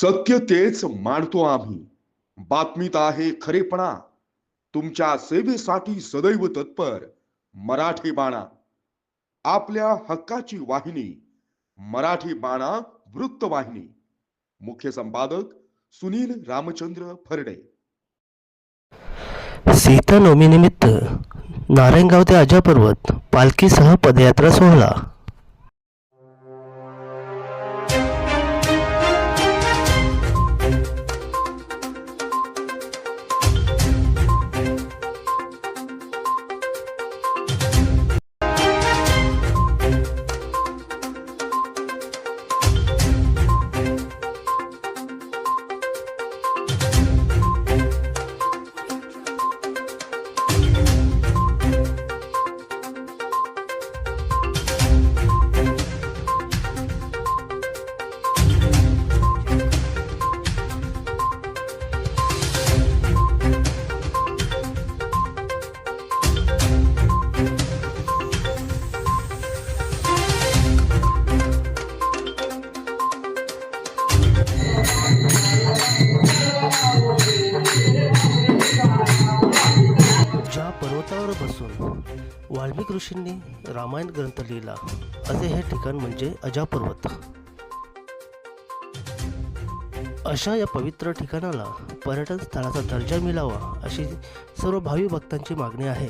सत्य तेच मांडतो आम्ही. बातमीत आहे खरेपणा. तुमच्या सेवेसाठी सदैव तत्पर मराठी बाणा. आपल्या हक्काची वाहिनी मराठी बाणा वृत्तवाहिनी मुख्य संपादक सुनील रामचंद्र फरडे. सीतानवमीनिमित्त नारायणगाव ते अजा पर्वत पालखीसह पदयात्रा सोहळा. ज्या पर्वतावर बसून वाल्मिक ऋषींनी रामायण ग्रंथ लिहिला असे हे ठिकाण म्हणजे अजा पर्वत अशा या पवित्र ठिकाणाला पर्यटन स्थळाचा दर्जा मिळावा अशी सर्व भावी भक्तांची मागणी आहे.